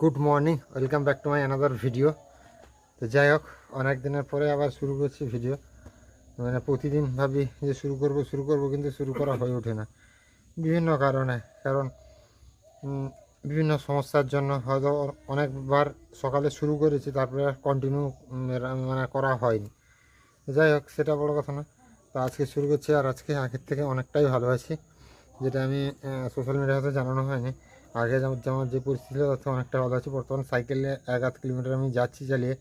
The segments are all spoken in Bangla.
Good morning welcome back to my another video তো যাই হোক, অনেক দিনের পরে আবার শুরু করছি ভিডিও মানে প্রতিদিন ভাবি যে শুরু করব শুরু করব, কিন্তু শুরু করা হয়ে ওঠে না। বিভিন্ন কারণে। কারণ বিভিন্ন সমস্যার জন্য হয়তো অনেকবার সকালে শুরু করেছি, তারপরে কন্টিনিউ মানে করা হয়নি। যাই হোক, সেটা বড় কথা না। তো আজকে শুরু করছি, আর আজকে আগের থেকে অনেকটাই ভালো আছি, যেটা আমি সোশ্যাল মিডিয়াতে জানানো হয়নি। আগে যেমন যে পরিস্থিতি ছিল থেকে অনেকটা ভালো আছে। বর্তমান সাইকেলে এক আধ কিলোমিটার আমি যাচ্ছি চালিয়ে।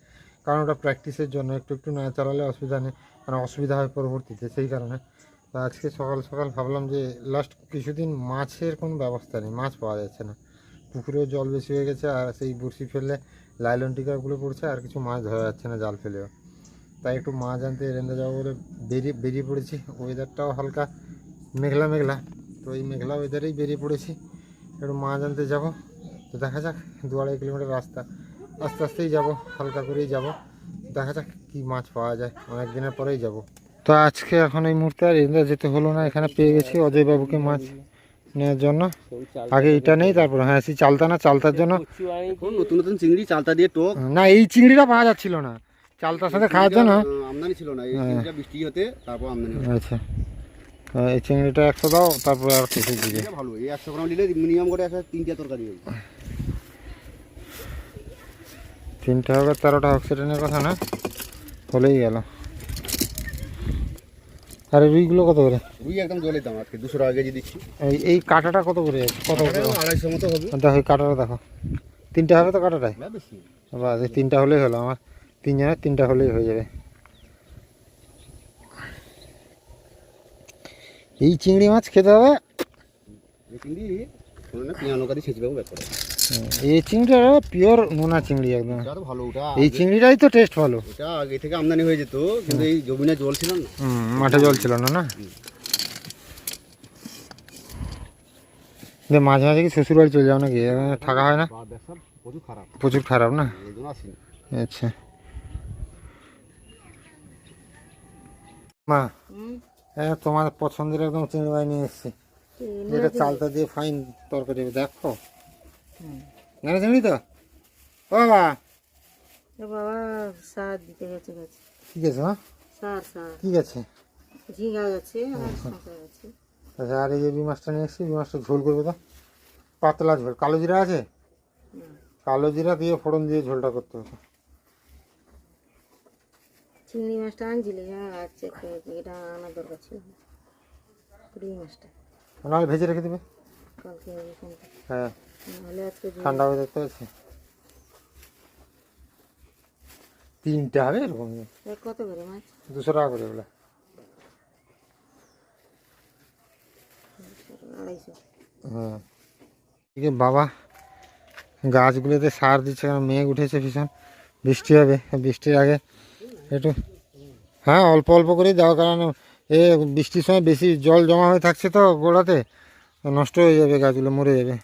কারণ ওটা প্র্যাকটিসের জন্য একটু একটু না চালালে অসুবিধা নেই মানে অসুবিধা হয় পরবর্তীতে সেই কারণে। তো আজকে সকাল সকাল ভাবলাম যে লাস্ট কিছুদিন মাছের কোনো ব্যবস্থা নেই, মাছ পাওয়া যাচ্ছে না। পুকুরেও জল বেশি হয়ে গেছে আর সেই বড়শি ফেললে লাইলন টিকাগুলো পড়ছে আর কিছু মাছ ধরা যাচ্ছে না জাল ফেলেও। তাই একটু মাছ আনতে রেন্দে যাব বলে বেরিয়ে বেরিয়ে পড়েছি। ওয়েদারটাও হালকা মেঘলা মেঘলা। তো এই মেঘলা ওয়েদারেই বেরিয়ে পড়েছি। একটু মাছ আনতে যাব। তো দেখা যাক দু আড়াই কিলোমিটার রাস্তা। আস্তে আস্তেই যাব হালকা করেই যাব। দেখা যাক কি মাছ পাওয়া যায়। অনেক দিনের পরেই যাব। তো আজকে এখন এই মুহূর্তে আর এদিকে যেতে হলো না এখানে পেয়ে গেছি অজয় বাবুকে মাছ নেওয়ার জন্য। আগে এটা নেই তারপর হ্যাঁ সেই চালতা না চালতার জন্য। নতুন নতুন চিংড়ি চালতা দিয়ে টোক। না এই চিংড়িটা পাওয়া যাচ্ছিল না। চালতার সাথে খাওয়ার জন্য। আমদানি ছিল না এই বৃষ্টি হতে তারপর আমদানি আচ্ছা। এই চিংড়িটা একশো দাও তারপর আর কিছু এটা ভালো এই একশো গ্রাম নিলে মিনিমাম করে একটা তিনটা তরকারি হবে তিনটে আর তেরোটা নিয়ে কথা না? হলেই গেল। আর রুইগুলো কত করে? রুই একদম জলের দাম আজকে দুশো টাকা কেজি দিচ্ছি। এই এই কাঁটাটা কত করে? কত করে? আড়াইশো মতো হবে। দেখো এই কাঁটাটা দেখো। তিনটে হবে তো বেশি। বাস এই তিনটা হলেই হলো আমার। তিনজনের তিনটা হলেই হয়ে যাবে। এই চিংড়ি মাছ খেতে হবে। এই চিংড়ি এই চিংড়িটা পিওর নোনা চিংড়ি একদম। ভালো ওটা এই চিংড়িটাই তো টেস্ট ভালো। এটা আগে থেকে আমদানি হয়ে যেত কিন্তু এই জমিনে জল ছিল না। মাঠে জল ছিল না না? মাঝে মাঝে কি শ্বশুর বাড়ি চলে যাও নাকি? থাকা হয় না? প্রচুর খারাপ। না? আচ্ছা। মা হ্যাঁ তোমার পছন্দের একদম চিংড়ি মাছ নিয়ে এসেছি। যেটা চালটা দিয়ে ফাইন তরকারি দেখো। না চিংড়ি তো? ও বাবা। বাবা সার দিতে গেছে গেছে। ঠিক আছে মা? সার সার। ঠিক আছে ঝিঙা গেছে আর শশা গেছে। আচ্ছা আর এই যে বি মাছটা নিয়ে এসেছি বি মাছটা ঝোল করব তো? পাতলা ঝোল। কালো জিরা আছে? কালো জিরা দিয়ে ফোড়ন দিয়ে ঝোলটা করতে হবে। চিংড়ি মাছটা আনছিলি হ্যাঁ আচ্ছা এটা আনার দরকার ছিল। রুই মাছটা। নাহলে ভেজে রেখে দেবে? কালকে হ্যাঁ। নাহলে আজকে ঠান্ডা হয়ে দেখতে পাচ্ছি। তিনটা হবে এরকম। কত করে মাছ? দুশো টাকা করে আড়াইশো। হ্যাঁ। বাবা গাছগুলোতে সার দিচ্ছে কারণ মেঘ উঠেছে ভীষণ। বৃষ্টি হবে। বৃষ্টির আগে একটু হ্যাঁ অল্প অল্প করেই দেওয়া কারণ এ বৃষ্টির সময় বেশি জল জমা হয়ে থাকছে তো গোড়াতে নষ্ট হয়ে যাবে গাছগুলো মরে যাবে।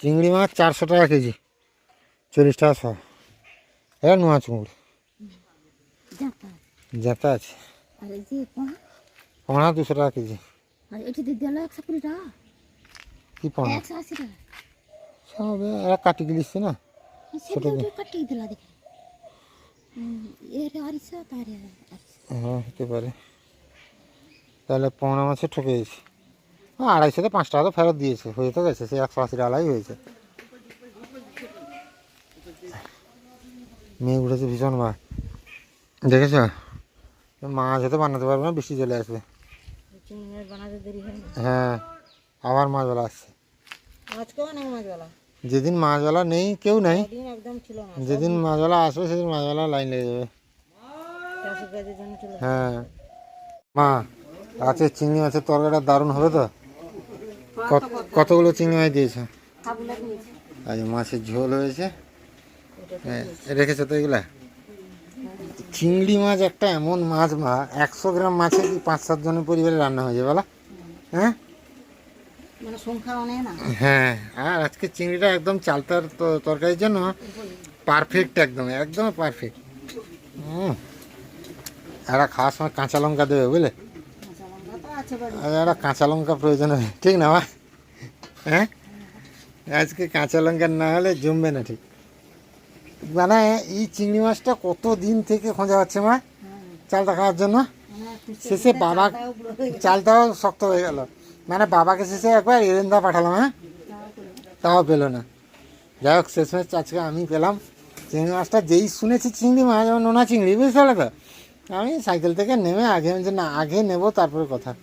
চিংড়ি মাছ চারশো টাকা কেজি চল্লিশ টাকা শ। এটা নোয়া চুঙুর যাতা আছে পোনা। দুশো টাকা কেজি। কি পোনা? সব এরা কাটি গেলিছে না। দিলা দেখে হ্যাঁ হতে পারে। তাহলে পোনা মাছে ঠকে গেছি। আড়াইশোতে পাঁচ টাকা তো ফেরত দিয়েছে। হয়ে তো গেছে সে একশো আশি টাকাই হয়েছে। মেয়ে উঠেছে ভীষণ মা দেখেছ? মাছ হতে বানাতে পারবে না বৃষ্টি চলে আসবে। মাছ হয় আবার মাছওয়ালা আসছে। আজকেও নেই মাছওয়ালা? যেদিন মাছওয়ালা নেই কেউ নেই। যেদিন মাছওয়ালা আসবে সেদিন মাছওয়ালা লাইন লেগে যাবে। হ্যাঁ। মা আছে চিংড়ি মাছের তরকারিটা দারুণ হবে তো? কত কতগুলো চিংড়ি মাছ দিয়েছে? আজ মাছের ঝোল হয়েছে। হ্যাঁ, রেখেছো তো এগুলা? চিংড়ি মাছ একটা এমন মাছ মা। একশো গ্রাম মাছে কি পাঁচ সাত জনের পরিবারে রান্না হয়ে যাবে বলা? হ্যাঁ? মানে সংখ্যা অনেক না? হ্যাঁ আর আজকে চিংড়িটা একদম চালতার তরকারির জন্য পারফেক্ট একদম একদম পারফেক্ট হুম এরা খাওয়ার সময় কাঁচা লঙ্কা দেবে বুঝলে? একটা কাঁচা লঙ্কা প্রয়োজন হবে ঠিক না মা? হ্যাঁ? আজকে কাঁচা লঙ্কা না হলে জমবে না ঠিক। মানে এই চিংড়ি মাছটা কত দিন থেকে খোঁজা হচ্ছে মা? চালটা খাওয়ার জন্য? শেষে বাবা চালটাও শক্ত হয়ে গেল। মানে বাবাকে শেষে একবার এরেন্দা পাঠালাম হ্যাঁ? তাও পেল না। যাই হোক, শেষমেশ আজকে আমি পেলাম। চিংড়ি মাছটা যেই শুনেছি চিংড়ি মাছ যেমন নোনা চিংড়ি, বুঝতে পারলে তো? আমি সাইকেল থেকে নেমে আগে যে না, আগে নেব, তারপরে কথা।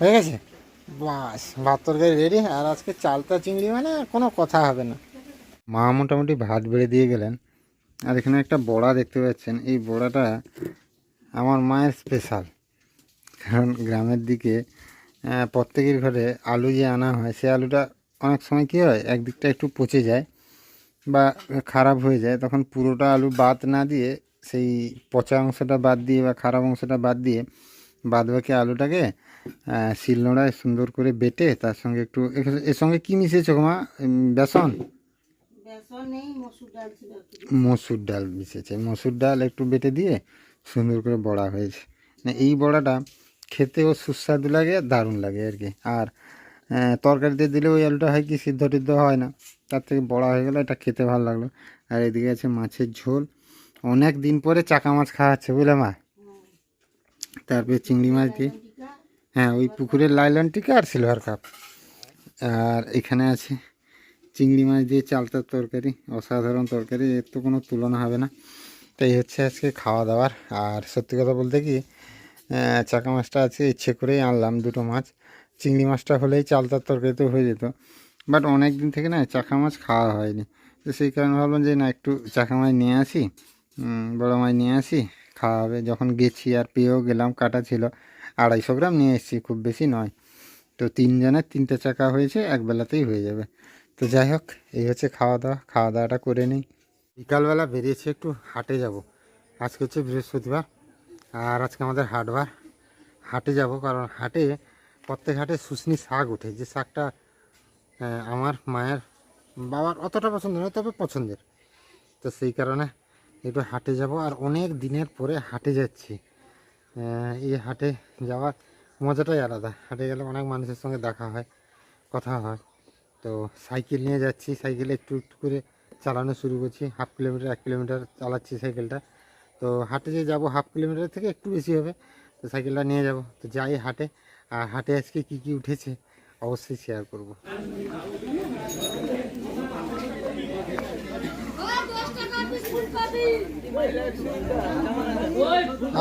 হয়ে গেছে? বাস, ভাত তরকারি রেডি আর আজকে চালতা চিংড়ি মানে কোনো কথা হবে না। মা মোটামুটি ভাত বেড়ে দিয়ে গেলেন। আর এখানে একটা বড়া দেখতে পাচ্ছেন। এই বড়াটা আমার মায়ের স্পেশাল কারণ গ্রামের দিকে প্রত্যেকের ঘরে আলু যে আনা হয় সে আলুটা অনেক সময় কী হয় একদিকটা একটু পচে যায় বা খারাপ হয়ে যায় তখন পুরোটা আলু বাদ না দিয়ে সেই পচা অংশটা বাদ দিয়ে বা খারাপ অংশটা বাদ দিয়ে বাদ বাকি আলুটাকে শিলনোড়ায় সুন্দর করে বেটে তার সঙ্গে একটু এর- সঙ্গে কী মিশিয়েছো মা? বেসন? মসুর ডাল মিশেছে। মসুর ডাল একটু বেটে দিয়ে সুন্দর করে বড়া হয়েছে। মানে এই বড়াটা খেতেও সুস্বাদু লাগে, দারুণ লাগে আর কি। আর তরকারিতে দিলে ওই আলুটা হয় কি, সিদ্ধ টিদ্ধ হয় না। তার থেকে বড়া হয়ে গেলো এটা খেতে ভালো লাগল। আর এদিকে আছে মাছের ঝোল। অনেক দিন পরে চাকা মাছ খাওয়াচ্ছে বুঝলে মা? তারপরে চিংড়ি মাছ দিয়ে। হ্যাঁ ওই পুকুরের লাইলন টিকা আর সিলভার কাপ। আর এখানে আছে চিংড়ি মাছ দিয়ে চালতার তরকারি, অসাধারণ তরকারি, এর তো কোনো তুলনা হবে না। তাই হচ্ছে আজকে খাওয়া দাওয়ার। আর সত্যি কথা বলতে কি চাকা মাছটা আছে ইচ্ছে করেই আনলাম দুটো মাছ। চিংড়ি মাছটা হলেই চালতার তরকারিতে হয়ে যেত। বাট অনেক দিন থেকে না চাকা মাছ খাওয়া হয়নি। তো সেই কারণে ভাবলাম যে না, একটু চাকা মাছ নিয়ে আসি বড় মাছ নিয়ে আসি, খাওয়া হবে। যখন গেছি আর পেয়েও গেলাম, কাটা ছিল। আড়াইশো গ্রাম নিয়ে এসেছি, খুব বেশি নয়। তো তিনজনের তিনটে চাকা হয়েছে এক বেলাতেই হয়ে যাবে। তো যাই হোক, এই হচ্ছে খাওয়া দাওয়া। খাওয়া দাওয়াটা করে নিই। বিকালবেলা বেরিয়েছি, একটু হাটে যাব। আজকে হচ্ছে বৃহস্পতিবার। আর আজকে আমাদের হাটবার। হাটে যাব কারণ হাটে প্রত্যেক হাটে শুশনি শাক ওঠে যে শাকটা আমার মায়ের বাবার অতটা পছন্দ নয়, তবে পছন্দের। তো সেই কারণে একটু হাটে যাব। আর অনেক দিনের পরে হাটে যাচ্ছি। এই হাটে যাওয়ার মজাটাই আলাদা। হাটে গেলে অনেক মানুষের সঙ্গে দেখা হয়, কথা হয়। তো সাইকেল নিয়ে যাচ্ছি। সাইকেলে একটু একটু করে চালানো শুরু করছি। হাফ কিলোমিটার, এক কিলোমিটার চালাচ্ছি সাইকেলটা। তো হাটে যে যাব হাফ কিলোমিটার থেকে একটু বেশি হবে, তো সাইকেলটা নিয়ে যাব। তো যাই হাটে, আর হাটে আজকে কি কি উঠেছে অবশ্যই শেয়ার করব।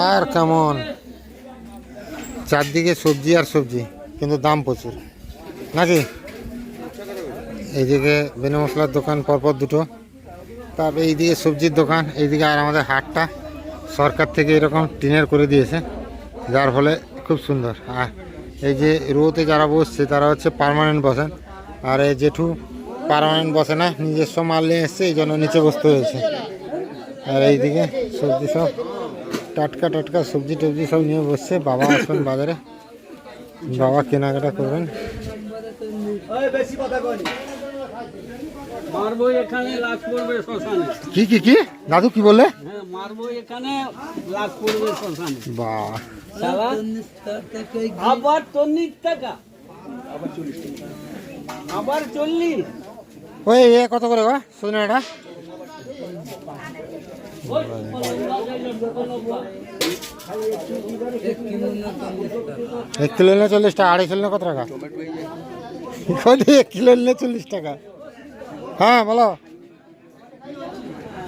আর কেমন? চারদিকে সবজি আর সবজি, কিন্তু দাম প্রচুর। নাকি? এইদিকে বেনে মশলার দোকান পরপর দুটো। তারপরে এইদিকে সবজির দোকান, এইদিকে আর আমাদের হাটটা। সরকার থেকে এরকম টিনের করে দিয়েছে, যার ফলে খুব সুন্দর। আর এই যে রোতে যারা বসছে, তারা হচ্ছে পার্মানেন্ট বসেন। আর এই জেঠু পারমানেন্ট বসে না, নিজস্ব মাল নিয়ে এসছে, এই জন্য নিচে বসতে হয়েছে। আর এইদিকে সবজি সব, টাটকা টাটকা সবজি টবজি সব নিয়ে বসছে। বাবা আসবেন বাজারে। বাবা কেনাকাটা করবেন। মারবো এখানে লাশ পড়বে শ্মশানে। কি কি কি? দাদু কি বললে? হ্যাঁ মারবো এখানে লাশ পড়বে শ্মশানে। বাহ। আবার চল্লিশ টাকা। আবার চল্লিশ। ওই এ কত করে গো? সুজনাটা এক কিলো নিলে চল্লিশ টাকা আড়াইশো নিলে কত টাকা? এক কিলো নিলে চল্লিশ টাকা। হ্যাঁ বলো।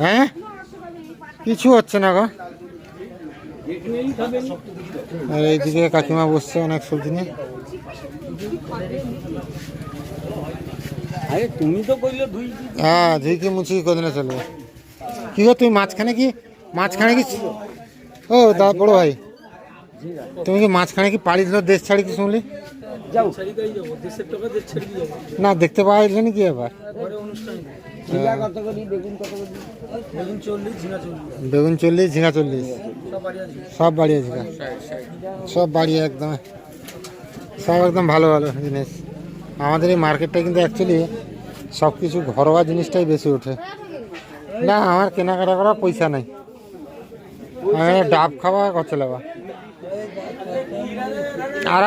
হ্যাঁ? কিছু হচ্ছে না গো। আর এইদিকে কাকিমা বসছে অনেক সবজি নিয়ে আরে তুমি তো কইলে ধুই হ্যাঁ ঝুঁকি মুচি কদিনে চলবে। কি গো তুমি মাঝখানে কি মাঝখানে কি ও দা বড় ভাই। তুমি কি মাঝখানে কি পাড়ি দিল দেশ ছাড়ি কি শুনলি? যাও। না, দেখতে পাওয়া কত করি বেগুন করি চল্লিশ, ঝিঙা চল্লিশ। সব বাড়ি আছে সব বাড়ি একদম। সব একদম ভালো ভালো জিনিস। আমাদের এই মার্কেটটা কিন্তু অ্যাকচুয়ালি সব কিছু ঘরোয়া জিনিসটাই বেশি ওঠে। না, আমার কেনাকাটা করার পয়সা নাই। ডাব খাওয়া কত লাগা আর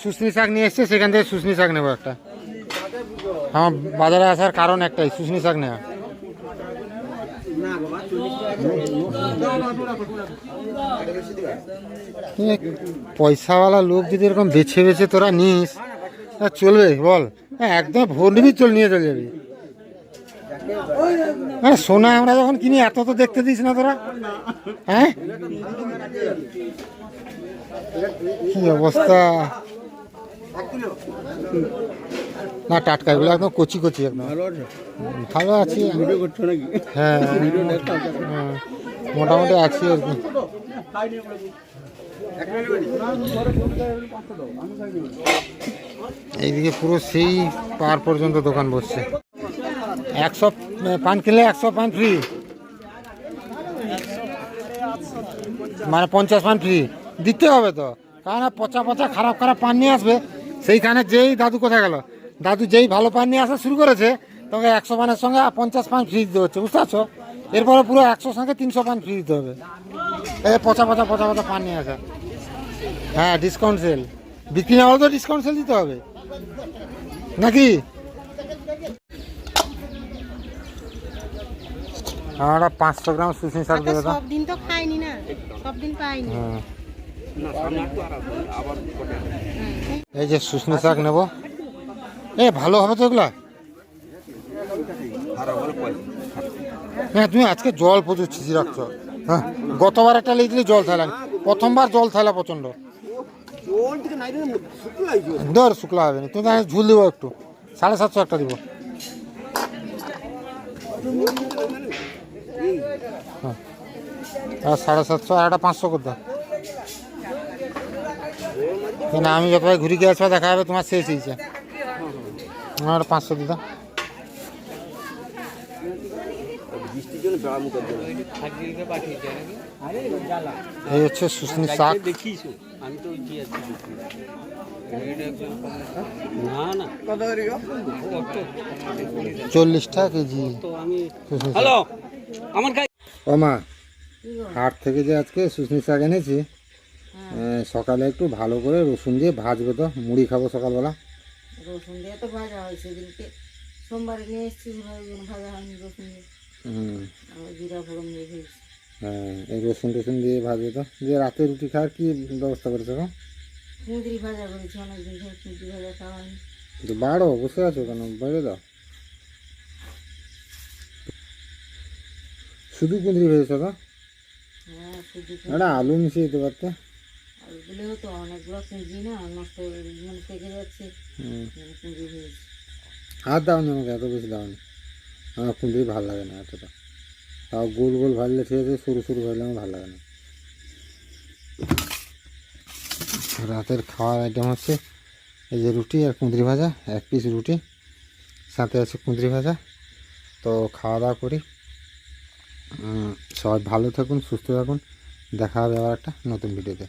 শুশনি শাক নিয়ে এসছে সেখান থেকে শুশনি শাক নেব একটা। আমার বাজারে আসার কারণ একটাই শুশনি শাক নেওয়া। পয়সাওয়ালা লোক যদি এরকম বেছে বেছে তোরা নিস চলবে বল। হ্যাঁ, একদম ভোর নিবি চল নিয়ে চলে যাবি। হ্যাঁ সোনা আমরা যখন কিনি এত তো দেখতে দিস না তোরা। হ্যাঁ? কি অবস্থা? না টাটকা এগুলো একদম কচি কচি একদম। ভালো আছি? হ্যাঁ। হ্যাঁ, মোটামুটি আছি আর কি। এইদিকে পুরো সেই পার পর্যন্ত দোকান বসছে। একশো পান কিনলে একশো পান ফ্রি মানে পঞ্চাশ পান ফ্রি দিতে হবে তো। কারণ পচা পচা খারাপ খারাপ পান নিয়ে আসবে। সেইখানে যেই দাদু কোথায় গেল? দাদু যেই ভালো পান নিয়ে আসা শুরু করেছে তোকে একশো পানের সঙ্গে পঞ্চাশ পান ফ্রি দিতে হচ্ছে বুঝতে পারছ? এরপরে পুরো একশোর সঙ্গে তিনশো পান ফ্রি দিতে হবে। এই পচা পচা পচা পচা পান নিয়ে আসা। হ্যাঁ ডিসকাউন্ট সেল বিক্রি না হলে তো ডিসকাউন্ট সেল দিতে হবে। নাকি? আমরা পাঁচশো গ্রাম সুসনি শাক দেবে তো। সব দিন তো খাইনি না? সব দিন পাইনি হ্যাঁ। এই যে শুশনি শাক নেব। এ, ভালো হবে তো এগুলা? হ্যাঁ তুমি আজকে জল প্রচুর ছিঁচি রাখছো। হ্যাঁ গতবার একটা লেগেছিলে জল থালা প্রথমবার জল থালা প্রচণ্ড। ধর, শুকলা হবে না। তুমি তাহলে ঝুল দিব একটু। সাড়ে সাতশো একটা দিব। হ্যাঁ আর সাড়ে সাতশো, আর একটা পাঁচশো করে দাও। না আমি যতবার ঘুরে গিয়ে আসব দেখা যাবে তোমার শেষ হয়েছে। আমার পাঁচশো দিদা। এই হচ্ছে সুসনি শাক দেখিস আমি তো কি আছি না না। চল্লিশ টাকা কেজি। তো আমি শুশনি শাক। হ্যালো আমার ও মা হাট থেকে যে আজকে শুশনি শাক এনেছি সকালে একটু ভালো করে রসুন দিয়ে ভাজবে তো মুড়ি খাব সকালবেলা। রসুন দিয়ে তো ভাজা হয় সেদিনকে। সোমবারে নিয়ে এসেছি ভাজা হয়নি রসুন দিয়ে। হুম। জিরা ফোড়ন দিয়ে খেয়েছি হ্যাঁ এই রসুন টসুন দিয়ে ভাজবে তো। যে রাতে রুটি খাওয়ার কি ব্যবস্থা করেছ কুঁদরি ভাজা করেছি অনেকদিন ধরে কুঁদরি ভাজা খাওয়া হয়নি। বাড়ো বসে আছো কেন? বেড়ে দাও। শুধু কুঁদরি ভেজেছো তো? হ্যাঁ শুধু আলু মিশিয়ে দিতে পারতে? ওগুলোও তো অনেকগুলো কুঁদরি না নষ্ট মানে পেকে যাচ্ছে। মানে কুঁদরি হয়েছে আর দাও না আমাকে এত বেশি দাও না। আমার কুঁদরি ভালো লাগে না এতটা। তাও গোল গোল ভাজলে ঠিক আছে সরু সরু ভাজলে আমার ভালো লাগে না। রাতের খাওয়ার আইটেম হচ্ছে এই যে রুটি আর কুঁদরি ভাজা এক পিস রুটি সাথে আছে কুঁদরি ভাজা। তো খাওয়া দাওয়া করি। সবাই ভালো থাকুন সুস্থ থাকুন। দেখা হবে আবার একটা নতুন ভিডিওতে